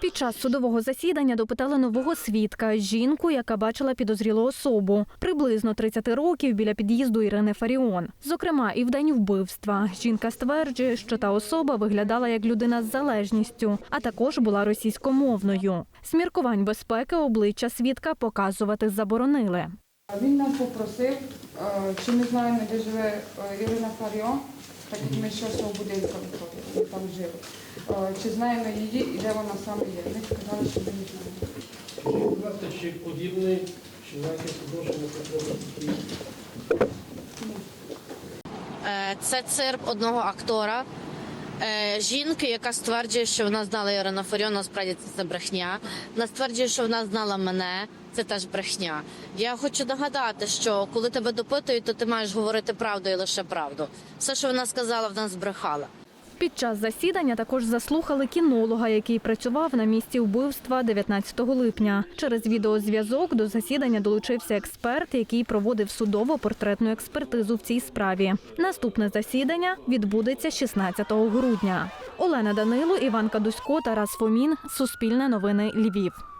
Під час судового засідання допитали нового свідка жінку, яка бачила підозрілу особу приблизно 30 років біля під'їзду Ірини Фаріон. Зокрема, і в день вбивства жінка стверджує, що та особа виглядала як людина з залежністю, а також була російськомовною. Сміркувань безпеки обличчя свідка показувати заборонили. Він нас попросив, е, чи ми знаємо, де живе е, Ірина Фаріон, так як ми ще свого будинку виходили, там жили. Е, Чи знаємо її і де вона саме є. Ми сказали, що ми не знаємо. Будь ласка, чи подібний, чи маєте відношення до того, такий Е, Це цирк одного актора. Е, Жінки, яка стверджує, що вона знала Ірина Фаріон, насправді це брехня. Вона стверджує, що вона знала мене, це теж брехня. Я хочу нагадати, що коли тебе допитують, то ти маєш говорити правду і лише правду. Все, що вона сказала, вона збрехала. Під час засідання також заслухали кінолога, який працював на місці вбивства 19 липня. Через відеозв'язок до засідання долучився експерт, який проводив судово-портретну експертизу в цій справі. Наступне засідання відбудеться 16 грудня. Олена Данило, Іван Кадусько, Тарас Фомін. Суспільне новини Львів.